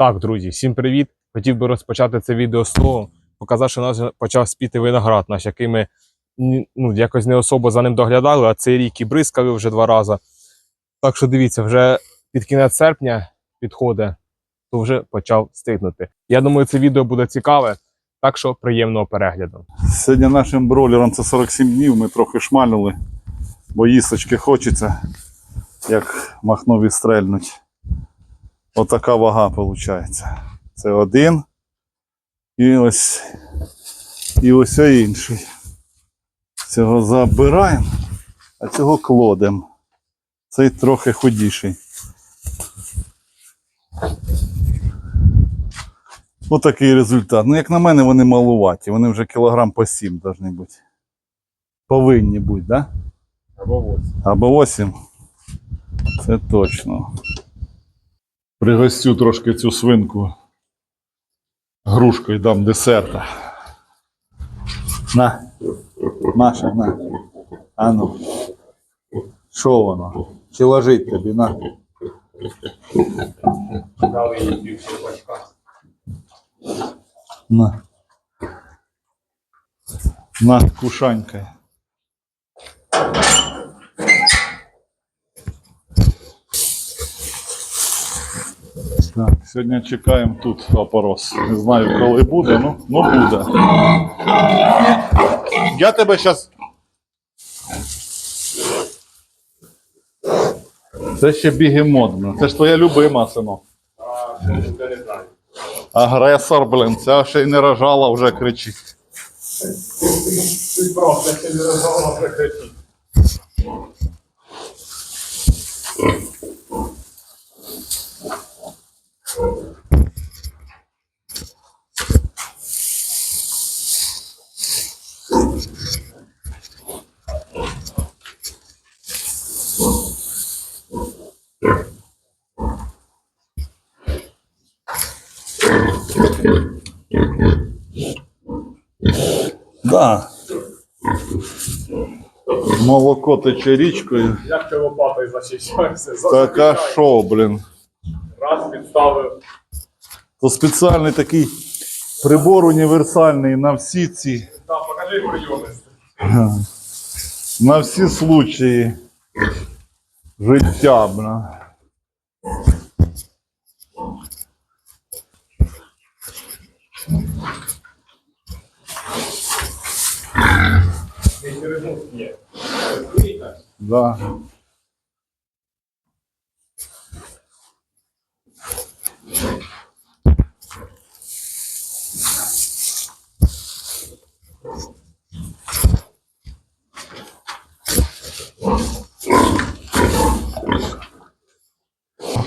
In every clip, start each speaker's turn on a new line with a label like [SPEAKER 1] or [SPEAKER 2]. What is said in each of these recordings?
[SPEAKER 1] Так, друзі, всім привіт! Хотів би розпочати це відео з того, показати, що у нас почав спіти виноград наш, який ми ну, якось не особо за ним доглядали, а цей рік і бризкали вже два рази. Так що дивіться, вже під кінець серпня підходить, то вже почав стигнути. Я думаю, це відео буде цікаве, так що приємного перегляду.
[SPEAKER 2] Сьогодні нашим бройлером це 47 днів, ми трохи шмальнули, бо їсточки хочеться, як махно відстрельнуть. Отака вага виходить. Це один. І ось і ось інший. Цього забираємо, а цього кладемо. Цей трохи худіший. Отакий результат. Ну, як на мене, вони малуваті. Вони вже кілограм по 7 повинні бути. Повинні бути, так? Да?
[SPEAKER 1] Або ось.
[SPEAKER 2] Або 8. Це точно. Пригостю трошки цю свинку грушкою дам десерта. На. Маша, на. А ну. Що воно? Чи лежить тобі? На. На. На, кушанька. Так, сьогодні чекаємо тут опорос. Не знаю, коли буде, ну, ну буде. Я тебе зараз. Це ще бігемот. Це ж твоя любима, синок. Агресор, блин, ця ще й не рожала, вже кричить.
[SPEAKER 1] Ти просто ще не розмовляв прикрити.
[SPEAKER 2] Да. Молоко тече річкою.
[SPEAKER 1] Як ти лопатою зачищаєшся?
[SPEAKER 2] Така що, блін.
[SPEAKER 1] Раз підставив.
[SPEAKER 2] То спеціальний такий прибор універсальний на всі ці,
[SPEAKER 1] Так, покажи прийомність.
[SPEAKER 2] на всі случаї життя, блін.
[SPEAKER 1] Не через мозг є.
[SPEAKER 2] Да.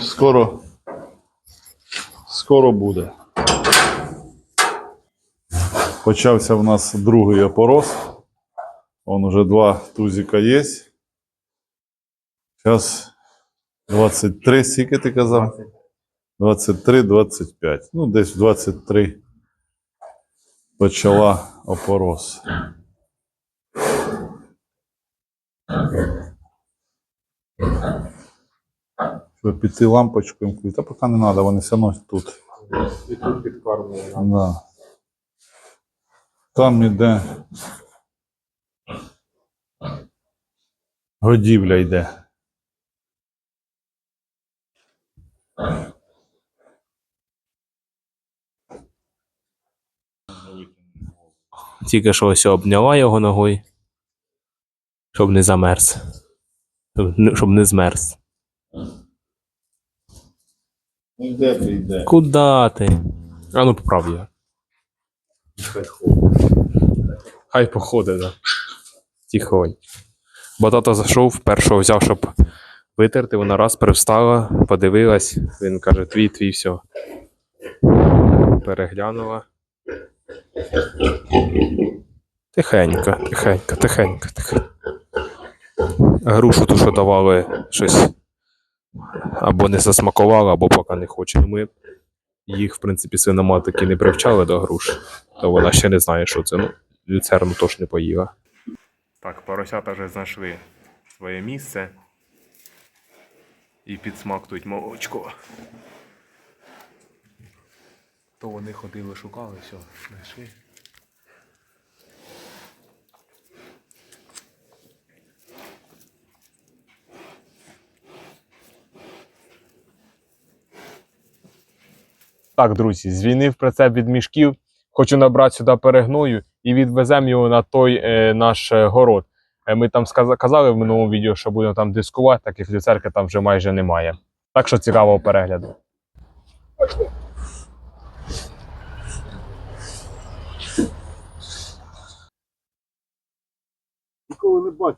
[SPEAKER 2] Скоро, скоро буде. Почався в нас другий опорос. Он уже два тузика є. Зараз 23, скільки ти казав? 23-25. Ну, десь в 23 почала опорос. Що, піти лампочку вмкнути? Та поки не треба, вони все одно тут.
[SPEAKER 1] І тут підкармлює.
[SPEAKER 2] Да. Там іде. Годівля йде.
[SPEAKER 1] Тільки що ось обняла його ногою, щоб не замерз. Щоб не- змерз.
[SPEAKER 2] Ну, де ти йде?
[SPEAKER 1] Куда ти? А ну поправ його. Хай походить, да. Тихонь. Бо тато зайшов, першого взяв, щоб витерти, вона раз привстала, подивилась. Він каже, твій, твій, все. Переглянула. Тихенько, тихенько, тихенько, тихенько. Грушу ту, що давали щось. Або не засмакувала, або поки не хоче. Ми їх, в принципі, свиноматики не привчали до груш, то вона ще не знає, що це. Ну, люцерну теж не поїла. Так, поросята вже знайшли своє місце і підсмактують молочко. То вони ходили, шукали, все, знайшли. Так, друзі, звільнив прицеп від мішків. Хочу набрати сюди перегною і відвеземо його на той е, наш е, город. Е, Ми там казали в минулому відео, що будемо там дискувати, так як люцерки там вже майже немає. Так що цікавого перегляду.
[SPEAKER 2] Ніколи не бачу.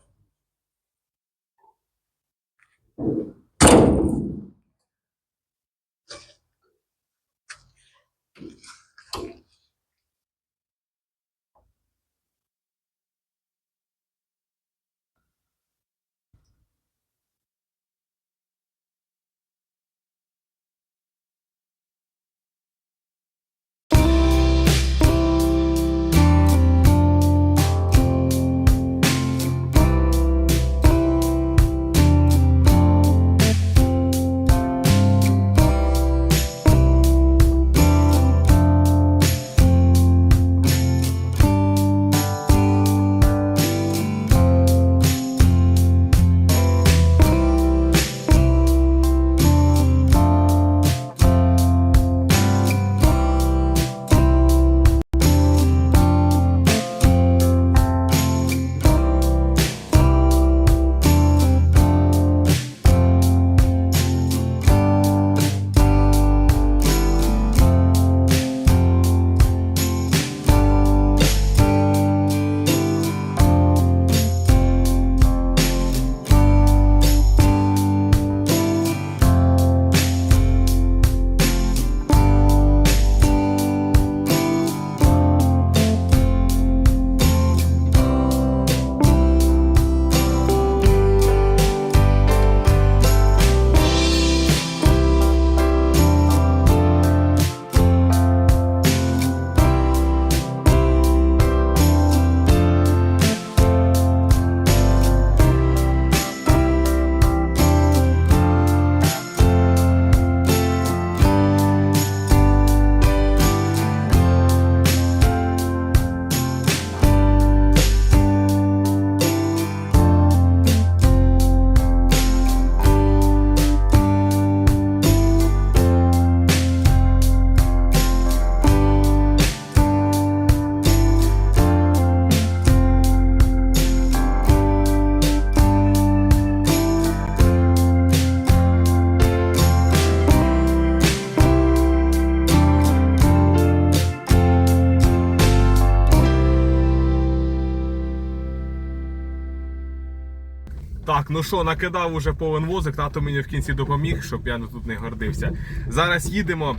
[SPEAKER 1] Так, ну що, накидав уже повен возик, тато мені в кінці допоміг, щоб я тут не гордився. Зараз їдемо,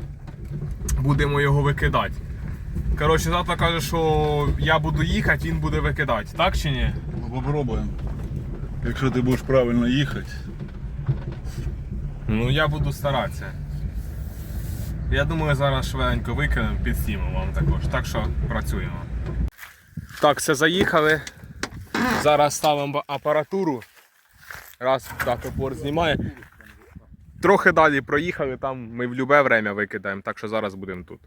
[SPEAKER 1] будемо його викидати. Коротше, тато каже, що я буду їхати, він буде викидати. Так чи ні?
[SPEAKER 2] Ну, Попробуємо. Якщо ти будеш правильно їхати.
[SPEAKER 1] Ну я буду старатися. Я думаю, зараз швиденько викинемо, підснімемо вам також. Так що працюємо. Так, все заїхали. Зараз ставимо апаратуру. Раз так опор знімає. Трохи далі проїхали, там ми в любе время викидаємо, так що зараз будемо тут.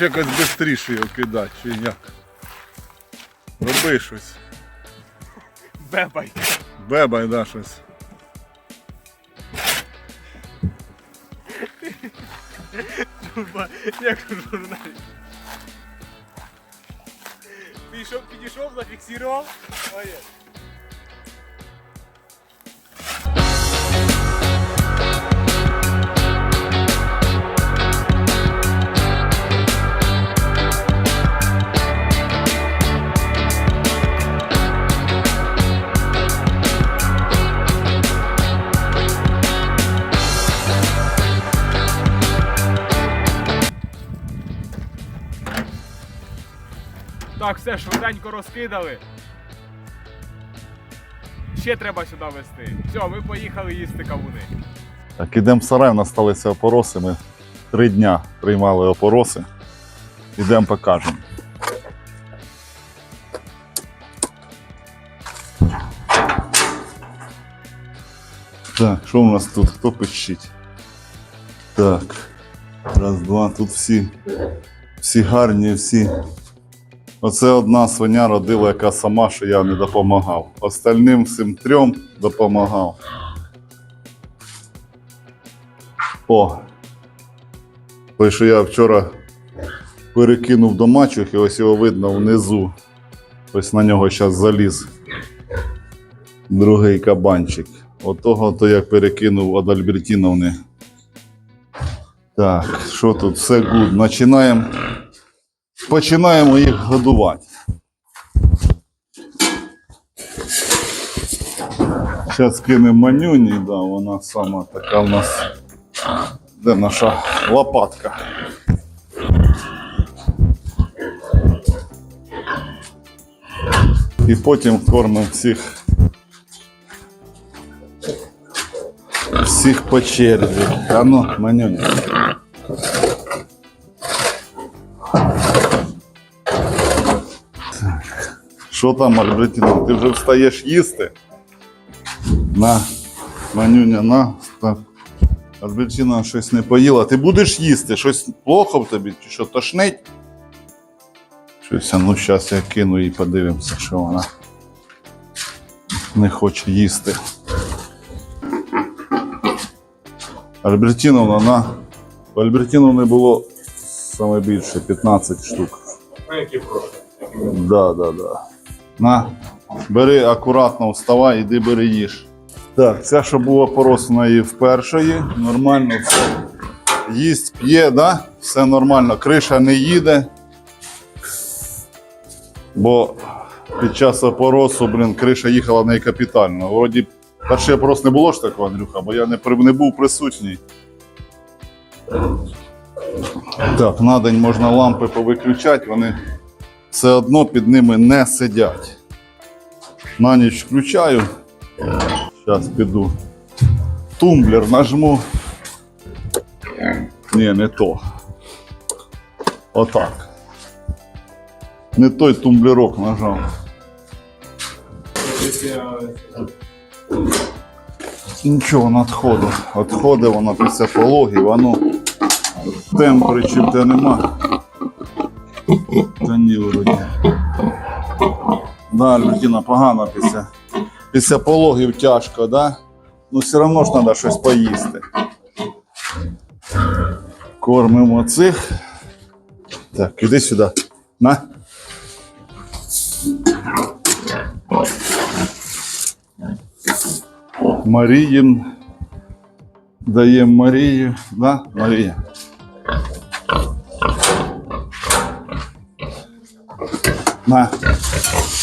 [SPEAKER 2] Ти можеш якось швидше його кидати, чи як? Роби щось.
[SPEAKER 1] Бебай.
[SPEAKER 2] Бебай, да, щось.
[SPEAKER 1] Як журналіст. Підійшов, підійшов, зафіксував. Все швиденько розкидали. Ще треба сюди вести. Все, ми поїхали їсти кавуни.
[SPEAKER 2] Так, ідемо в сарай, у нас сталися опороси. Ми три дня приймали опороси. Ідемо покажемо. Так, що у нас тут? Хто пищить? Так. Раз, два. Тут всі, всі гарні, всі. Оце одна свиня родила, яка сама, що я не допомагав. Остальним всім трьом допомагав. О. Той, що я вчора перекинув до мачухи, ось його видно внизу. Ось на нього зараз заліз другий кабанчик. Отого то я перекинув від Альбертіновни. Так, що тут? Все гуд. Починаємо. Починаємо їх годувати. Зараз кинемо манюні, да, вона сама така в нас. Де наша лопатка? І потім кормимо всіх. Всіх по черзі. А ну, манюня. Що там, Альбертіна, ти вже встаєш їсти? На, манюня, на. Так. Альбертіна щось не поїла. Ти будеш їсти? Щось плохо в тобі? Чи що, тошнить? Щось, ну зараз я кину і подивимося, що вона не хоче їсти. Альбертіновна, на. У Альбертіновни було саме більше 15 штук. Да, да, да. На, бери акуратно, вставай, іди бери їж. Так, ця, що була поросена і в першої, нормально все. Їсть, п'є, да? все нормально. Криша не їде. Бо під час опоросу, блін, криша їхала в неї капітально. Вроді, перший опорос не було ж такого, Андрюха, бо я не, не був присутній. Так, на день можна лампи повиключати, вони все одно під ними не сидять. На ніч включаю. Зараз піду. Тумблер нажму. Ні, не то. Отак. Не той тумблерок нажав. Нічого, надходить. Отходить воно після пологів, воно темпори чим те нема. Та ні, вроді. Да, людина погано після. Після пологів тяжко, да? Ну все одно ж треба щось поїсти. Кормимо цих. Так, іди сюди. На. Маріїн. Даємо Марію. Да, Марія. На.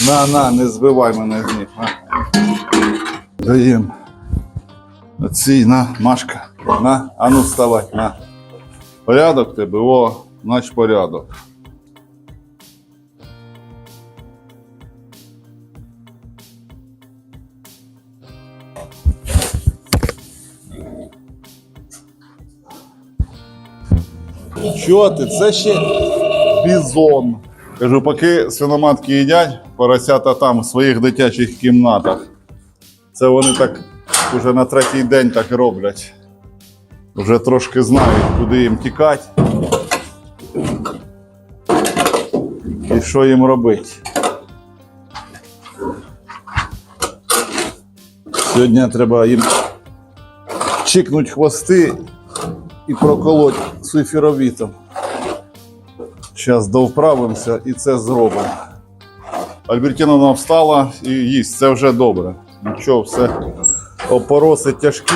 [SPEAKER 2] На, на, не збивай мене з ніг. На. Даємо. Оці, на, Машка. На, а ну вставай, на. Порядок тебе, о, значить порядок. Що ти? Це ще бізон. Кажу, поки свиноматки їдять, поросята там в своїх дитячих кімнатах. Це вони так уже на третій день так роблять. Вже трошки знають, куди їм тікати. І що їм робити. Сьогодні треба їм чикнуть хвости і проколоть суйфіровітом. Зараз довправимося і це зробимо. Альбертіновна встала і їсть, це вже добре. Нічого, все. Опороси тяжкі.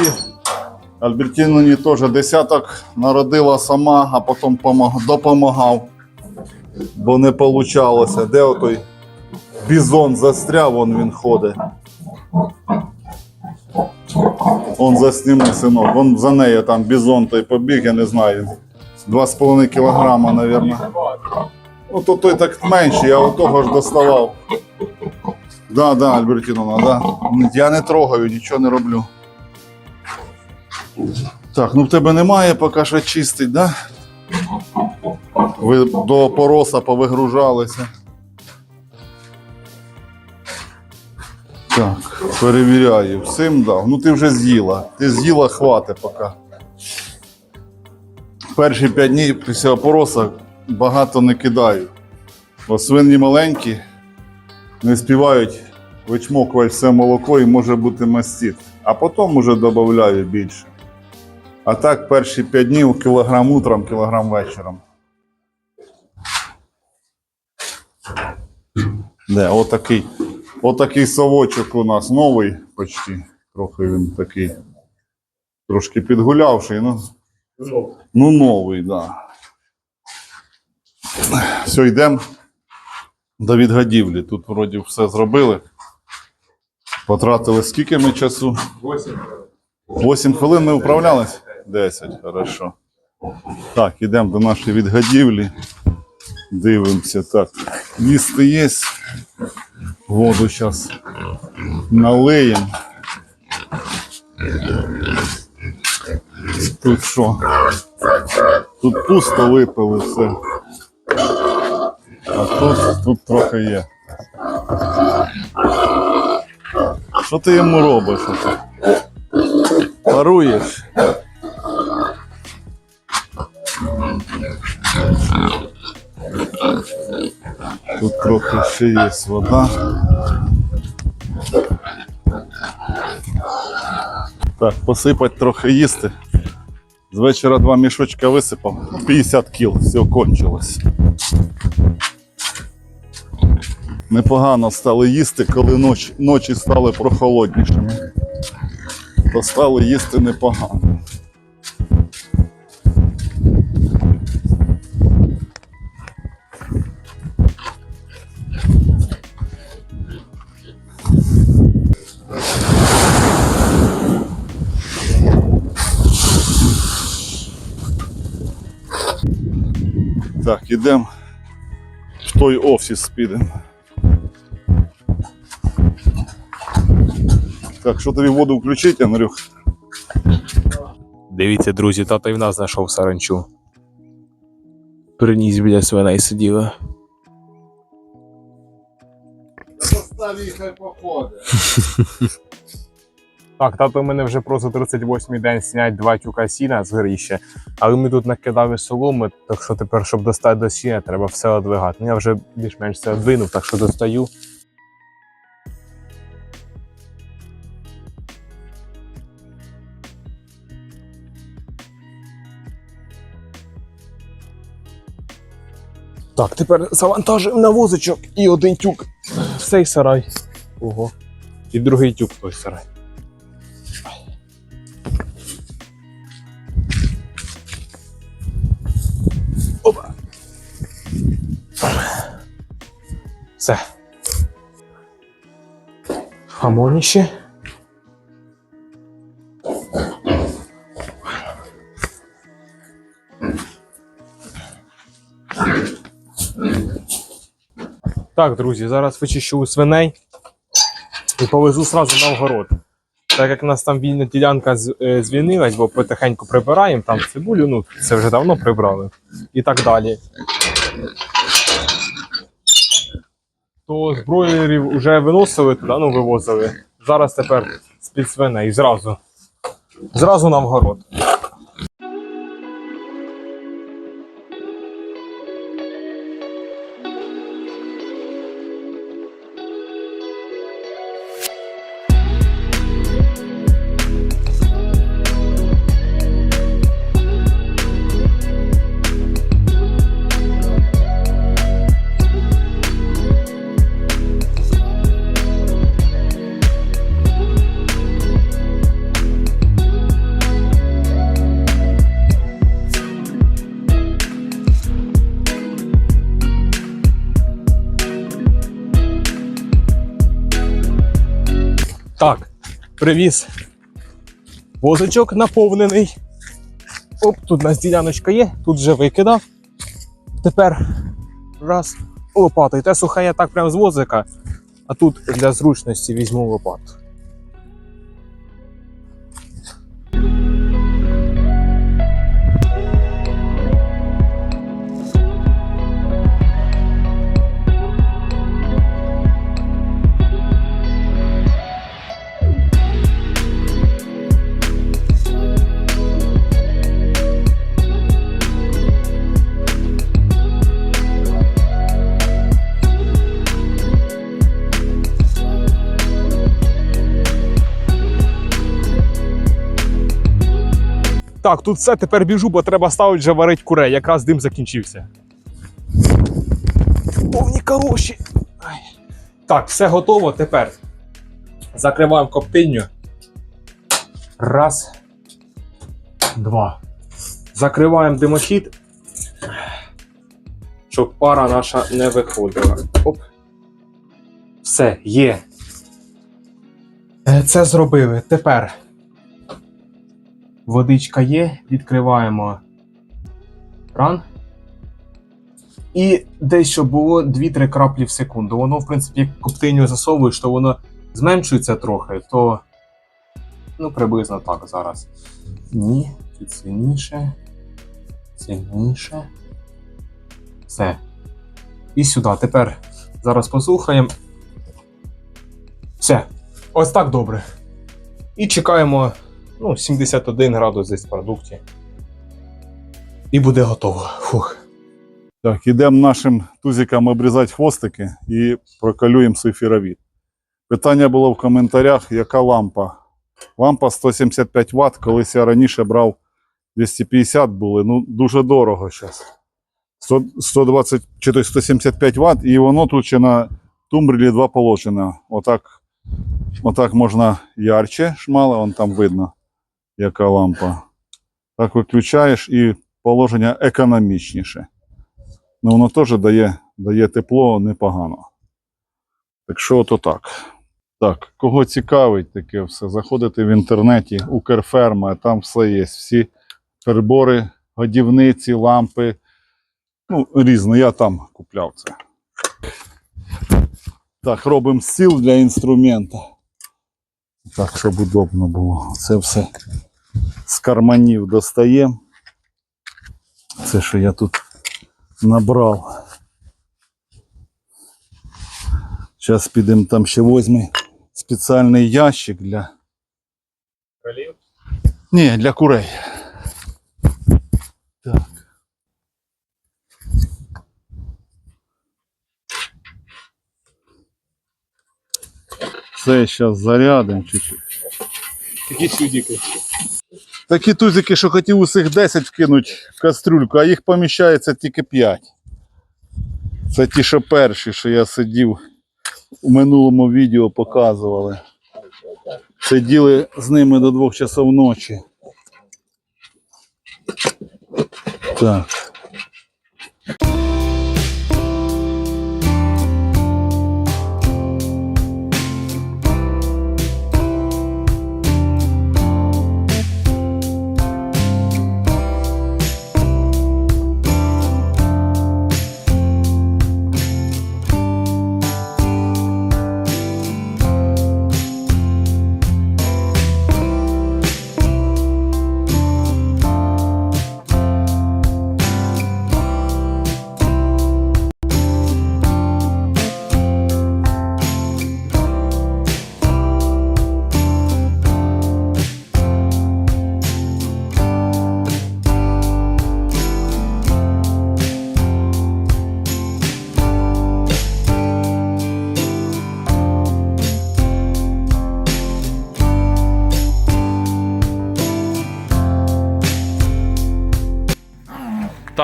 [SPEAKER 2] Альбертіновні теж десяток народила сама, а потім допомагав. Бо не вийшло. Де отой бізон застряв, вон він ходить. Он засніми, синок. Вон за нею там бізон той побіг, я не знаю. 2,5 кілограма, мабуть. Ну, то той так менший, я отого ж доставав. Да, да, Альбертіновна, да. Я не трогаю, нічого не роблю. Так, ну в тебе немає поки що чистить, да? Ви до пороса повигружалися. Так, перевіряю. Всім дав. Ну ти вже з'їла. Ти з'їла хвати поки. Перші п'ять днів після опороса багато не кидаю. Бо свині маленькі, не співають вичмокувати все молоко і може бути мастит. А потім уже додаю більше. А так перші 5 днів кілограм утром, кілограм вечором. Де, отакий, отакий совочок у нас новий почти. Трохи він такий. Трошки підгулявший, ну. Ну, новий, так. Да. Все, йдемо до відгадівлі. Тут вроді все зробили. Потратили скільки ми часу? 8. 8 хвилин ми управлялись? 10, хорошо. Так, йдемо до нашої відгадівлі. Дивимося. Так, їсти є. Воду зараз налиємо. Тут що? Тут пусто випили все. А тут, тут трохи є. Що ти йому робиш? Паруєш? Тут трохи ще є вода. Так, посипать трохи їсти. З вечора два мішочка висипав. 50 кіл, все кончилось. Непогано стали їсти, коли ночі, ночі стали прохолоднішими. То стали їсти непогано. Так, ідемо в той офіс підемо. Так, що тобі воду включити, Андрюх?
[SPEAKER 1] Дивіться, друзі, тато і в нас знайшов саранчу. Приніс біля свиней сиділа.
[SPEAKER 2] Постав їх хай походить.
[SPEAKER 1] Так, тато мене вже просто 38-й день снять два тюка сіна з горіща, але ми тут накидали соломи, так що тепер, щоб достати до сіна, треба все одвигати. Ну, Я вже більш-менш це одвинув, так що достаю. Так, тепер завантажуємо на возичок і один тюк в цей сарай. Ого. І другий тюк той сарай. Все. Хамоніще. Так, друзі, зараз вичищу у свиней і повезу сразу на огород. Так як у нас там вільна ділянка е, звільнилась, бо потихеньку прибираємо там цибулю, ну це вже давно прибрали. І так далі. То з вже виносили туди, ну вивозили. Зараз тепер з-під свиней зразу. Зразу на вгород. Привіз возичок наповнений. Оп, тут у нас діляночка є, тут вже викидав. Тепер раз, лопата. І те сухає так прям з возика, а тут для зручності візьму лопату. Так, тут все, тепер біжу, бо треба ставити вже варить курей. Якраз дим закінчився. Повні калоші. Так, все готово. Тепер закриваємо коптильню. Раз. Два. Закриваємо димохід. Щоб пара наша не виходила. Оп. Все, є. Е, Це зробили. Тепер Водичка є, відкриваємо кран. І десь щоб було 2-3 краплі в секунду. Воно, в принципі, як коптильню засовуєш, то воно зменшується трохи, то ну, приблизно так зараз. Ні, чуть сильніше. Сильніше. Все. І сюди. Тепер зараз послухаємо. Все. Ось так добре. І чекаємо ну, 71 градус десь в продукті. І буде готово. Фух.
[SPEAKER 2] Так, ідемо нашим тузикам обрізати хвостики і прокалюємо сульфіровід. Питання було в коментарях, яка лампа. Лампа 175 Вт, колись я раніше брав 250 були, ну дуже дорого зараз. 120 чи то 175 Вт, і воно тут ще на тумбрілі два положення. Отак, отак можна ярче шмали, вон там видно, яка лампа. Так виключаєш і положення економічніше. Ну, воно теж дає, дає тепло непогано. Так що то так. Так, кого цікавить таке все, заходите в інтернеті, Укрферма, там все є. Всі прибори, годівниці, лампи. Ну, різне, я там купляв це. Так, робимо стіл для інструмента. Так, щоб удобно було. Це все з карманів достаємо. Це що я тут набрав. Зараз підемо там ще візьмемо спеціальний ящик для. Ні, для курей. Так. Це зараз зарядимо чуть-чуть.
[SPEAKER 1] Такі чудики.
[SPEAKER 2] Такі тузики, що хотів усіх 10 вкинуть в кастрюльку, а їх поміщається тільки 5. Це ті, що перші, що я сидів у минулому відео показували. Сиділи з ними до 2 часов ночі. Так.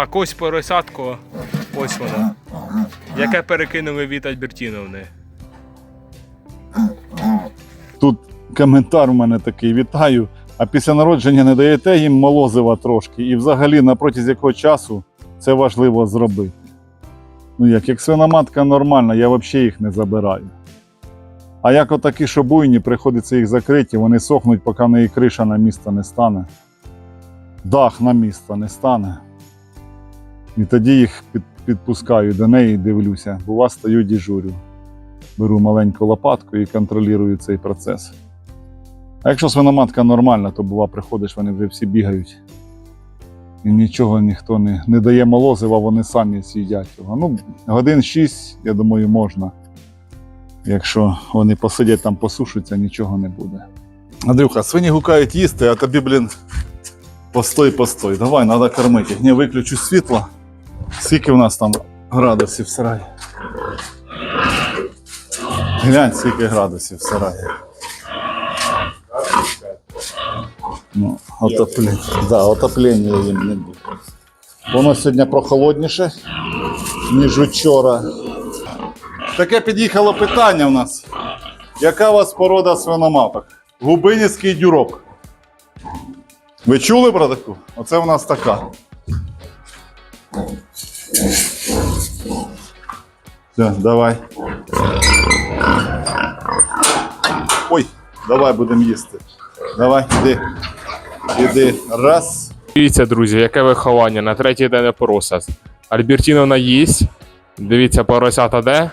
[SPEAKER 1] Так, ось поросятко, ось воно. Яке перекинули від Альбертіновни.
[SPEAKER 2] Тут коментар у мене такий: вітаю. А після народження не даєте їм молозива трошки. І взагалі на протязі якого часу це важливо зробити. Ну як, як свиноматка нормальна, я взагалі їх не забираю. А як отакі, що буйні, приходиться їх закриті, вони сохнуть, поки в неї криша на місто не стане. Дах на місто не стане. І тоді їх під, підпускаю до неї, і дивлюся. Бува стою діжурю. Беру маленьку лопатку і контролюю цей процес. А якщо свиноматка нормальна, то бува приходиш, вони вже всі бігають. І нічого ніхто не, не дає молозива, вони самі з'їдять його. Ну, годин 6, я думаю, можна. Якщо вони посидять там, посушаться, нічого не буде. Андрюха, свині гукають їсти, а тобі, блін, постой, постой. Давай, треба кормити. Не виключу світло. Скільки в нас там градусів в сараї? Глянь, скільки градусів в сараї. Ну, отоплення. Да, отоплення їм не буде. Воно сьогодні прохолодніше, ніж вчора. Таке під'їхало питання в нас. Яка у вас порода свиноматок? Губинівський дюрок. Ви чули про таку? Оце у нас така. Все, давай. Ой, давай будемо їсти. Давай, іди. Іди. Раз.
[SPEAKER 1] Дивіться, друзі, яке виховання на третій день порося. Альбертіновна їсть. Дивіться, поросята де?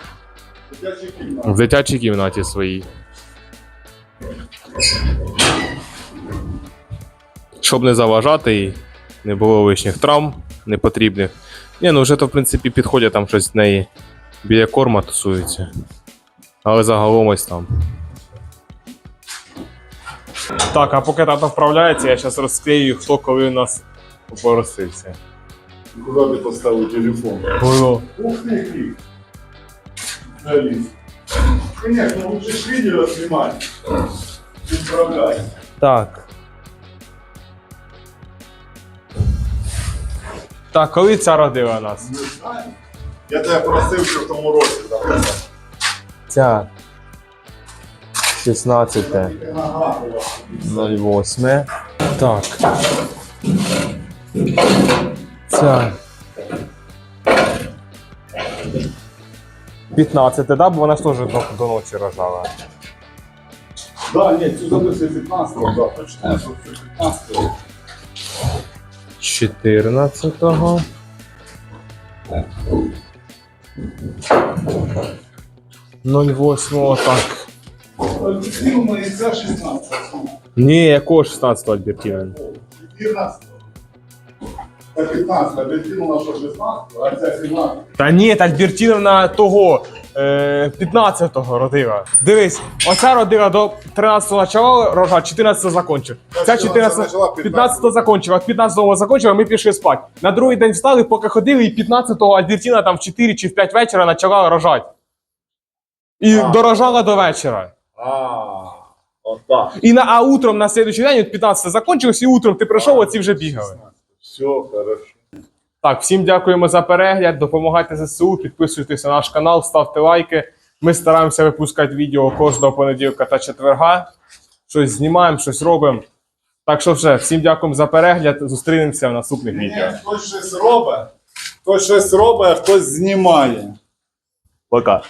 [SPEAKER 1] В дитячій кімнаті своїй. Щоб не заважати їй, не було лишніх травм непотрібних. Ні, ну вже то, в принципі, підходять там щось з неї біля корма тусується. Але загалом ось там. Так, а поки тато вправляється, я зараз розклею, хто коли у нас поросився.
[SPEAKER 2] Куди ти поставив телефон?
[SPEAKER 1] Було.
[SPEAKER 2] Ух ты, Крик. Залез. Конечно, лучше ж видео снимать. Исправляй.
[SPEAKER 1] Так. Так, коли ця родила нас?
[SPEAKER 2] Не знаю. Я тебе просив, що в тому році записати.
[SPEAKER 1] Ця 16 08. Так. Ця. 15, да? Бо вона ж теж до, до ночі рожала.
[SPEAKER 2] Да, ні, цю записує 15-го, да, точно, що це 15-го.
[SPEAKER 1] 14-го. Ноль восьмого, так.
[SPEAKER 2] Альбертіновна і ця 16-го.
[SPEAKER 1] Ні, якого 16-го Альбертіна?
[SPEAKER 2] 14-го. Та 15, Альбертіновна що 16-го, а ця 17
[SPEAKER 1] Та ні, Альбертіновна того 15-го родила. Дивись, оця родила до 13-го почала рожати, 14-го закончив. Ця 14 15-го закончила, 15-го закончила, ми пішли спати. На другий день встали, поки ходили, і 15-го Альбертіна там в 4 чи в 5 вечора почала рожати. І
[SPEAKER 2] А.
[SPEAKER 1] дорожала до вечора.
[SPEAKER 2] А, отак.
[SPEAKER 1] І на, а утром на следующий день, от 15 закончилось, і утром ти прийшов, оці вже бігали.
[SPEAKER 2] Все, хорошо.
[SPEAKER 1] Так, всім дякуємо за перегляд. Допомагайте ЗСУ, підписуйтесь на наш канал, ставте лайки. Ми стараємося випускати відео кожного понеділка та четверга. Щось знімаємо, щось робимо. Так що все, всім дякуємо за перегляд. Зустрінемося в наступних
[SPEAKER 2] Ні,
[SPEAKER 1] відео.
[SPEAKER 2] хтось щось робить, хтось щось робить, а хтось знімає.
[SPEAKER 1] Пока.